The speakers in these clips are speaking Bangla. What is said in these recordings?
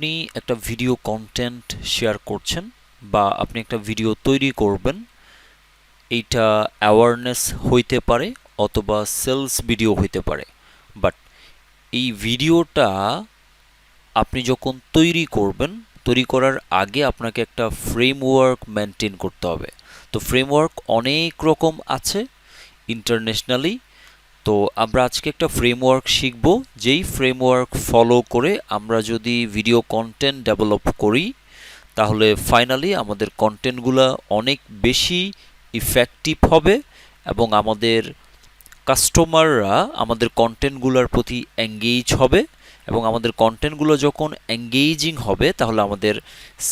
আপনি একটা ভিডিও কন্টেন্ট শেয়ার করছেন বা আপনি একটা ভিডিও তৈরি করবেন, এইটা অ্যাওয়ারনেস হইতে পারে অথবা সেলস ভিডিও হইতে পারে। বাট এই ভিডিওটা আপনি যখন তৈরি করবেন, তৈরি করার আগে আপনাকে একটা ফ্রেমওয়ার্ক মেনটেন করতে হবে। তো ফ্রেমওয়ার্ক অনেক রকম আছে ইন্টারন্যাশনালি তো আমরা আজকে একটা ফ্রেমওয়ার্ক শিখব, যেই ফ্রেমওয়ার্ক ফলো করে আমরা যদি ভিডিও কন্টেন্ট ডেভেলপ করি, তাহলে ফাইনালি আমাদের কন্টেন্টগুলো অনেক বেশি ইফেক্টিভ হবে এবং আমাদের কাস্টমাররা আমাদের কন্টেন্টগুলোর প্রতি এঙ্গেজ হবে এবং আমাদের কন্টেন্টগুলো যখন এঙ্গেজিং হবে, তাহলে আমাদের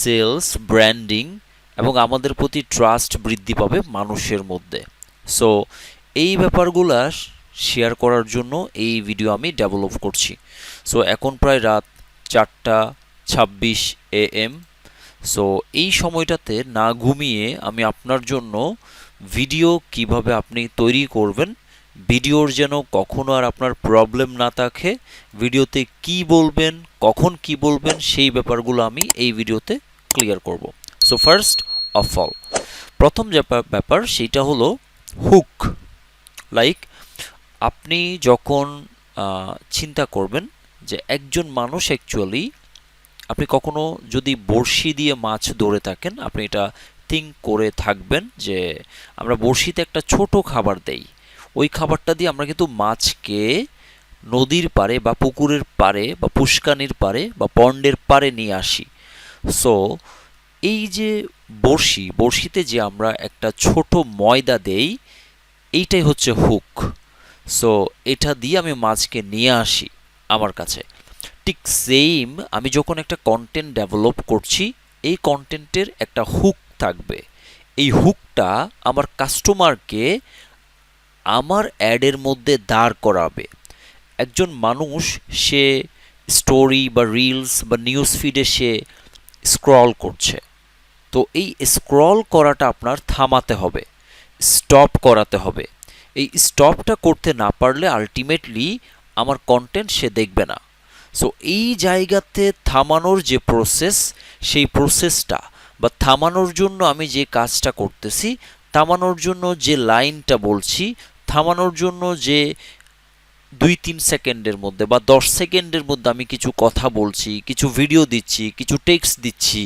সেলস ব্র্যান্ডিং এবং আমাদের প্রতি ট্রাস্ট বৃদ্ধি পাবে মানুষের মধ্যে। সো এই ব্যাপারগুলা শেয়ার করার জন্য এই ভিডিও আমি ডেভেলপ করছি। সো এখন প্রায় রাত চারটা ছাব্বিশ এ এম সো এই সময়টাতে না ঘুমিয়ে আমি আপনার জন্য ভিডিও কীভাবে আপনি তৈরি করবেন ভিডিওর যেন কখনো আর আপনার প্রবলেম না থাকে ভিডিওতে কি বলবেন, কখন কি বলবেন, সেই ব্যাপারগুলো আমি এই ভিডিওতে ক্লিয়ার করব। সো ফার্স্ট অফ অল প্রথম যে ব্যাপার, সেটা হলো হুক লাইক আপনি যখন চিন্তা করবেন যে একজন মানুষ অ্যাকচুয়ালি আপনি কখনো যদি বড়শি দিয়ে মাছ ধরে থাকেন, আপনি এটা থিঙ্ক করে থাকবেন যে আমরা বড়শিতে একটা ছোট খাবার দেই। ওই খাবারটা দিয়ে আমরা কিন্তু মাছকে নদীর পারে বা পুকুরের পারে বা পুষ্কানির পারে বা পন্ডের পারে নিয়ে আসি। সো এই যে বড়শি, বড়শিতে যে আমরা একটা ছোট ময়দা দেই, এইটাই হচ্ছে হুক সো এটা দিয়ে আমি মাছকে নিয়ে আসি আমার কাছে। ঠিক সেম আমি যখন একটা কন্টেন্ট ডেভেলপ করছি, এই কন্টেন্টের একটা হুক থাকবে। এই হুকটা আমার কাস্টমারকে আমার অ্যাডের মধ্যে দাঁড় করাবে। একজন মানুষ, সে স্টোরি বা রিলস বা নিউজ ফিডে সে স্ক্রল করছে। তো এই স্ক্রল করাটা আপনার থামাতে হবে স্টপ করাতে হবে। এই স্টপটা করতে না পারলে আলটিমেটলি আমার কন্টেন্ট সে দেখবে না। সো এই জায়গাতে থামানোর যে প্রসেস সেই প্রসেসটা বা থামানোর জন্য আমি যে কাজটা করতেছি, থামানোর জন্য যে লাইনটা বলছি, থামানোর জন্য যে দুই তিন সেকেন্ডের মধ্যে বা দশ সেকেন্ডের মধ্যে আমি কিছু কথা বলছি, কিছু ভিডিও দিচ্ছি, কিছু টেক্সট দিচ্ছি,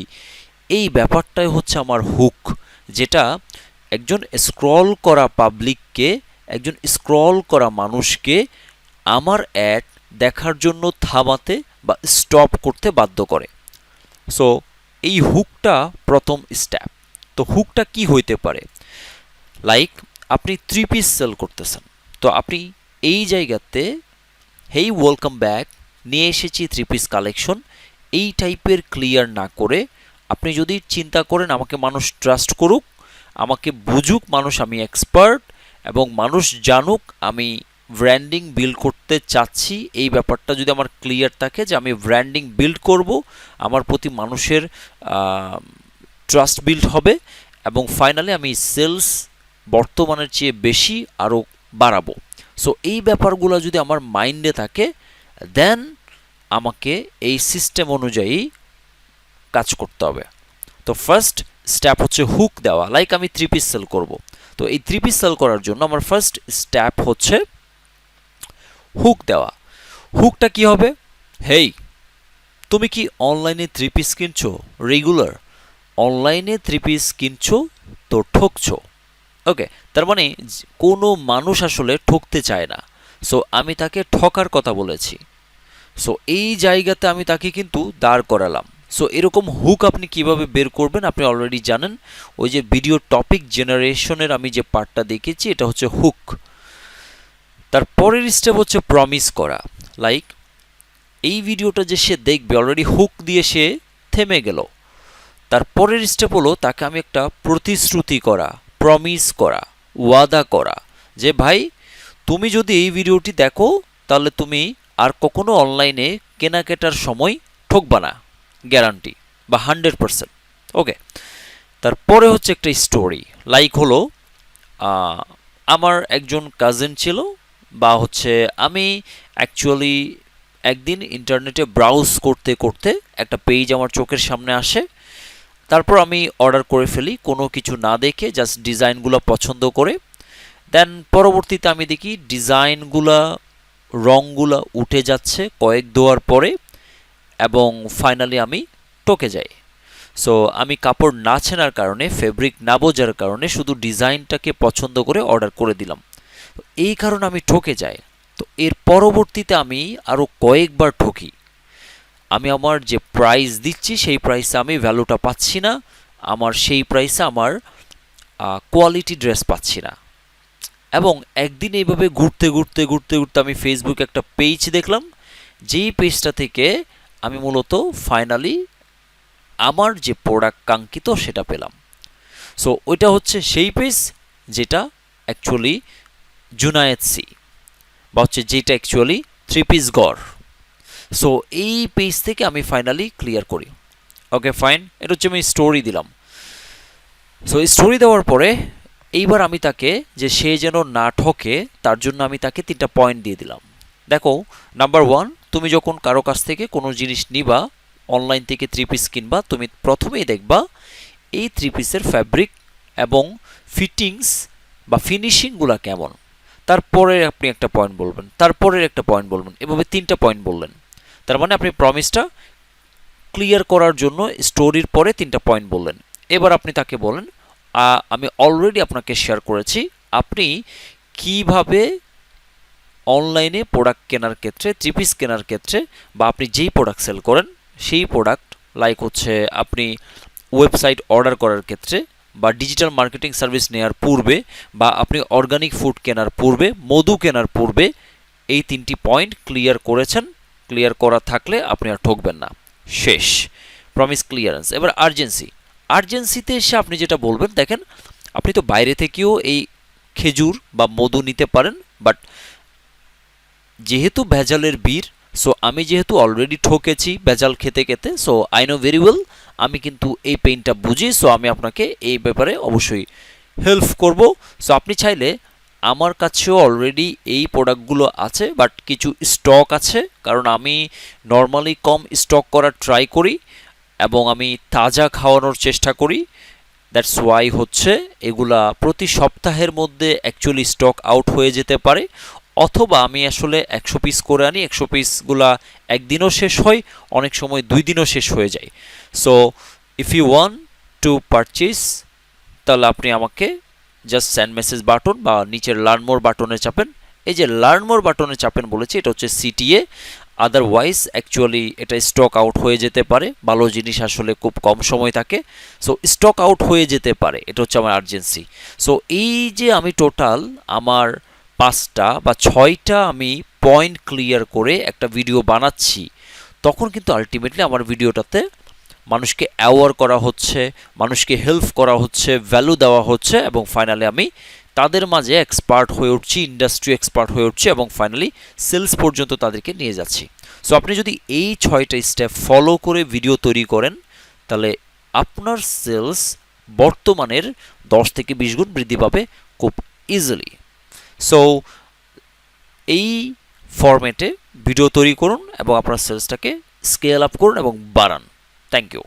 এই ব্যাপারটাই হচ্ছে আমার হুক যেটা একজন স্ক্রল করা পাবলিককে একজন স্ক্রল করা মানুষকে আমার অ্যাড দেখার জন্য থামাতে বা স্টপ করতে বাধ্য করে। সো এই হুকটা প্রথম স্টেপ তো হুকটা কি হইতে পারে? লাইক আপনি থ্রি পিস সেল করতেছেন। তো আপনি এই জায়গাতে হেই ওয়েলকাম ব্যাক নিয়ে এসেছি থ্রি পিস কালেকশন এই টাইপের ক্লিয়ার না করে আপনি যদি চিন্তা করেন, আমাকে মানুষ ট্রাস্ট করুক, আমাকে বুঝুক, মানুষ আমি এক্সপার্ট এবং মানুষ জানুক আমি ব্র্যান্ডিং বিল্ড করতে চাচ্ছি, এই ব্যাপারটা যদি আমার ক্লিয়ার থাকে যে আমি ব্র্যান্ডিং বিল্ড করব, আমার প্রতি মানুষের ট্রাস্ট বিল্ড হবে এবং ফাইনালি আমি সেলস বর্তমানের চেয়ে বেশি আরও বাড়াবো। সো এই ব্যাপারগুলো যদি আমার মাইন্ডে থাকে দেন আমাকে এই সিস্টেম অনুযায়ী কাজ করতে হবে। তো ফার্স্ট স্টেপ হচ্ছে হুক দেওয়া লাইক আমি থ্রি পিস সেল করব। তো এই থ্রি পিস সেল করার জন্য আমার ফার্স্ট স্টেপ হচ্ছে হুক দেওয়া। হুকটা কি হবে? হেই তুমি কি অনলাইনে থ্রি পিস কিনছো? রেগুলার অনলাইনে থ্রি পিস কিনছো তো ঠকছো। ওকে তার মানে কোনো মানুষ আসলে ঠকতে চায় না। সো আমি তাকে ঠকার কথা বলেছি। সো এই জায়গাতে আমি তাকে কিন্তু দাঁড় করালাম। সো এরকম হুক আপনি কীভাবে বের করবেন আপনি অলরেডি জানেন। ওই যে ভিডিও টপিক জেনারেশনের আমি যে পার্টটা দেখেছি, এটা হচ্ছে হুক তার পরের স্টেপ হচ্ছে প্রমিস করা। লাইক এই ভিডিওটা যে সে দেখবে অলরেডি হুক দিয়ে সে থেমে গেল। তার পরের স্টেপ হলো তাকে আমি একটা প্রতিশ্রুতি করা প্রমিস করা, ওয়াদা করা যে, ভাই, তুমি যদি এই ভিডিওটি দেখো, তাহলে তুমি আর কখনো অনলাইনে কেনাকাটার সময় ঠকবা না। গ্যারান্টি বা হান্ড্রেড পারসেন্ট। ওকে, তারপরে হচ্ছে একটা স্টোরি। লাইক হলো আমার একজন কাজিন ছিল বা হচ্ছে আমি অ্যাকচুয়ালি একদিন ইন্টারনেটে ব্রাউজ করতে করতে একটা পেজ আমার চোখের সামনে আসে। তারপর আমি অর্ডার করে ফেলি, কোনো কিছু না দেখে, জাস্ট ডিজাইনগুলো পছন্দ করে। দেন পরবর্তীতে আমি দেখি ডিজাইনগুলা রঙগুলা উঠে যাচ্ছে কয়েক দেওয়ার পরে। এবং ফাইনালি আমি টকে যাই। সো আমি কাপড় না ছেনার কারণে ফেব্রিক না বোঝার কারণে শুধু ডিজাইনটাকে পছন্দ করে অর্ডার করে দিলাম। এই কারণে আমি ঠকে যাই। তো এর পরবর্তীতে আমি আরও কয়েকবার ঠকি। আমি আমার যে প্রাইস দিচ্ছি, সেই প্রাইসে আমি ভ্যালুটা পাচ্ছি না। আমার সেই প্রাইসে আমার কোয়ালিটি ড্রেস পাচ্ছি না। এবং একদিন এইভাবে ঘুরতে ঘুরতে ঘুরতে ঘুরতে আমি ফেসবুকে একটা পেজ দেখলাম। যেই পেজটা থেকে আমি মূলত ফাইনালি আমার যে প্রোডাক্ট কাঙ্ক্ষিত সেটা পেলাম। সো ওইটা হচ্ছে সেই পেজ যেটা অ্যাকচুয়ালি জুনায়েদ সি বা হচ্ছে যেটা অ্যাকচুয়ালি থ্রি পিস গড়। সো এই পেজ থেকে আমি ফাইনালি ক্লিয়ার করি। ওকে ফাইন এটা হচ্ছে আমি স্টোরি দিলাম। সো স্টোরি দেওয়ার পরে এইবার আমি তাকে যে সে যেন না ঠকে, তার জন্য আমি তাকে তিনটা পয়েন্ট দিয়ে দিলাম। দেখো নাম্বার ওয়ান তুমি যখন কারও কাছ থেকে কোনো জিনিস নিবা অনলাইন থেকে থ্রি পিস কিনবা, তুমি প্রথমেই দেখবা এই থ্রি পিসের ফ্যাব্রিক এবং ফিটিংস বা ফিনিশিংগুলো কেমন। তারপরে আপনি একটা পয়েন্ট বলবেন তারপরের একটা পয়েন্ট বলবেন, এভাবে তিনটা পয়েন্ট বললেন। তার মানে আপনি প্রমিসটা ক্লিয়ার করার জন্য স্টোরির পরে তিনটা পয়েন্ট বললেন। এবার আপনি তাকে বলেন আমি অলরেডি আপনাকে শেয়ার করেছি, আপনি কীভাবে অনলাইনে প্রোডাক্ট কেনার ক্ষেত্রে থ্রি পিস কেনার ক্ষেত্রে, বা আপনি যেই প্রোডাক্ট সেল করেন, সেই প্রোডাক্ট লাইক হচ্ছে আপনি ওয়েবসাইট অর্ডার করার ক্ষেত্রে, বা ডিজিটাল মার্কেটিং সার্ভিস নেওয়ার পূর্বে, বা আপনি অর্গানিক ফুড কেনার পূর্বে, মধু কেনার পূর্বে, এই তিনটি পয়েন্ট ক্লিয়ার করেছেন ক্লিয়ার করা থাকলে আপনি আর ঠকবেন না। শেষ। প্রমিস ক্লিয়ারেন্স এবার আর্জেন্সি আর্জেন্সিতে এসে আপনি যেটা বলবেন, দেখেন, আপনি তো বাইরে থেকেও এই খেজুর বা মধু নিতে পারেন বাট যেহেতু ভেজালের বীর সো আমি যেহেতু অলরেডি ঠকেছি ভেজাল খেতে খেতে so I know very well আমি কিন্তু এই পেইনটা বুঝি সো আমি আপনাকে এই ব্যাপারে অবশ্যই হেল্প করব। সো আপনি চাইলে আমার কাছেও অলরেডি এই প্রোডাক্টগুলো আছে বাট কিছু স্টক আছে, কারণ আমি নর্মালি কম স্টক করার ট্রাই করি, এবং আমি তাজা খাওয়ানোর চেষ্টা করি। দ্যাটস ওয়াই হচ্ছে, এগুলা প্রতি সপ্তাহের মধ্যে অ্যাকচুয়ালি স্টক আউট হয়ে যেতে পারে। অথবা আমি আসলে একশো পিস করে আনি, একশো পিসগুলা একদিনও শেষ হয়, অনেক সময় দুই দিনও শেষ হয়ে যায়। So if you want to purchase তাহলে আপনি আমাকে জাস্ট স্যান্ড মেসেজ বাটন বা নিচের লার্ন মোর বাটনে চাপেন। এই যে লার্ন মোর বাটনে চাপেন বলেছি, এটা হচ্ছে সিটিএ আদারওয়াইজ অ্যাকচুয়ালি এটা স্টক আউট হয়ে যেতে পারে। ভালো জিনিস আসলে খুব কম সময় থাকে। সো স্টক আউট হয়ে যেতে পারে। এটা হচ্ছে আমার আর্জেন্সি সো এই যে আমি টোটাল আমার পাঁচটা বা ছয়টা আমি পয়েন্ট ক্লিয়ার করে একটা ভিডিও বানাচ্ছি। তখন কিন্তু আলটিমেটলি আমার ভিডিওটাতে মানুষকে অ্যাওয়ার করা হচ্ছে, মানুষকে হেল্প করা হচ্ছে ভ্যালু দেওয়া হচ্ছে এবং ফাইনালি আমি তাদের মাঝে এক্সপার্ট হয়ে উঠছি ইন্ডাস্ট্রি এক্সপার্ট হয়ে উঠছি এবং ফাইনালি সেলস পর্যন্ত তাদেরকে নিয়ে যাচ্ছি। সো আপনি যদি এই ছয়টা স্টেপ ফলো করে ভিডিও তৈরি করেন, তাহলে আপনার সেলস বর্তমানের দশ থেকে বিশ গুণ বৃদ্ধি পাবে খুব ইজিলি সো এই ফরম্যাটে ভিডিও তৈরি করুন এবং আপনার সেলসটাকে স্কেল আপ করুন এবং বাড়ান। Thank you